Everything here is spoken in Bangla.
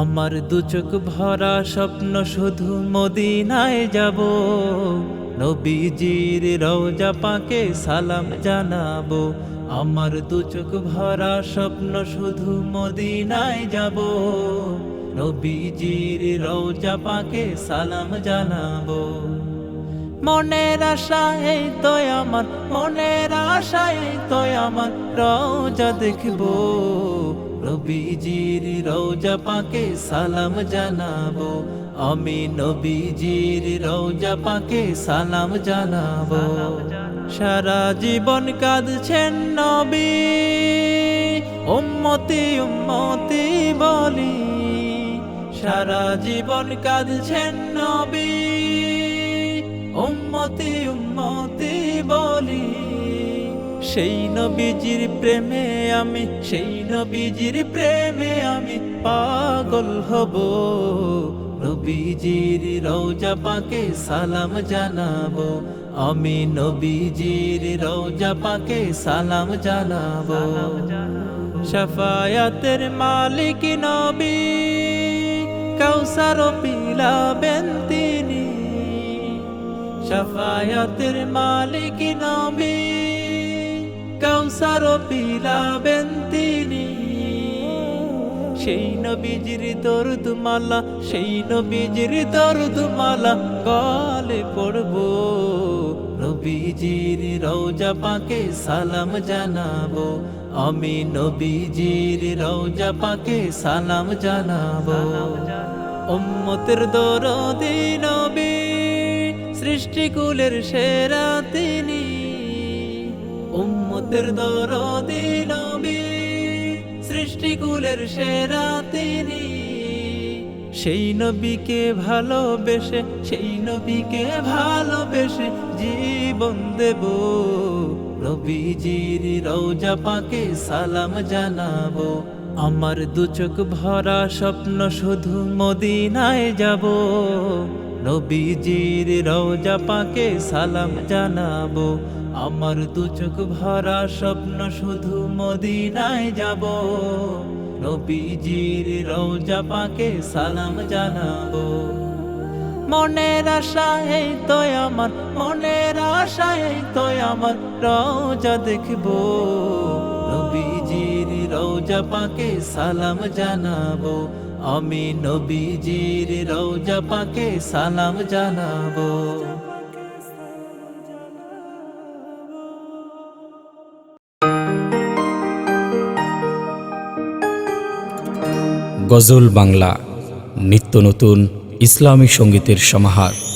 আমার দু চোখ ভরা স্বপ্ন শুধু মদিনায় যাব। নবীজির রওজা পাকে সালাম জানাব। আমার দু চোখ ভরা স্বপ্ন শুধু মদিনায় যাব। নবীজির রওজা পাকে সালাম জানাব। মনের আশা এই তো আমার, মনের আশা এই তো আমার, রওজা দেখব। নবীজির রওজা পাকে সালাম জানাব। আমি নবীজির রওজা পাকে সালাম জানাব। সারা জীবন কাঁদছেন নবী, উম্মতি উম্মতি বলি। সারা জীবন কাঁদছেন নবী, উম্মতি উম্মতি বলি। সেই নবীজির প্রেমে আমি, সেই নবীজির প্রেমে আমি পাগল হব। নবীজির রৌজা পাকে সালাম জানাব, আমি নবীজির রৌজা পাকে সালাম জানাব। শাফায়াতের মালিক নবী কাউসার পিলাবেন তিনি। শাফায়াতের মালিক নবী কাউসার পিলাবেন তিনি। সেই নবীজির দরুদ মালা সেই নবীজির দরুদ মালা গলে পড়ব। নবীজির রওজা পাকে সালাম জানাব, আমি নবীজির রওজা পাকে সালাম জানাব। উম্মতের দরদি নবী, সৃষ্টিকুলের সেরা তিনি। উম্মতের দরদি নবী সেরা তিনি। সেই নবীকে ভালোবেসে, সেই নবীকে ভালোবেসে জীবন দেব। নবীজির রওজা পাকে সালাম জানাব। আমার দু চোখ ভরা স্বপ্ন শুধু মদিনায় যাব। নবীজির রওজা পাকে সালাম জানাব। আমার দু চোখ ভরা স্বপ্ন শুধু মদিনায় যাব। নবীজির রওজা পাকে সালাম জানাব। মনের আশা এই তো আমার, মনের আশা এই তো আমার, রওজা দেখব। নবীজির রওজা পাকে সালাম জানাব। আমি নবীজির রৌজা পাকে সালাম জানাব। গজল বাংলা নিত্য নতুন ইসলামী সঙ্গীতের সমাহার।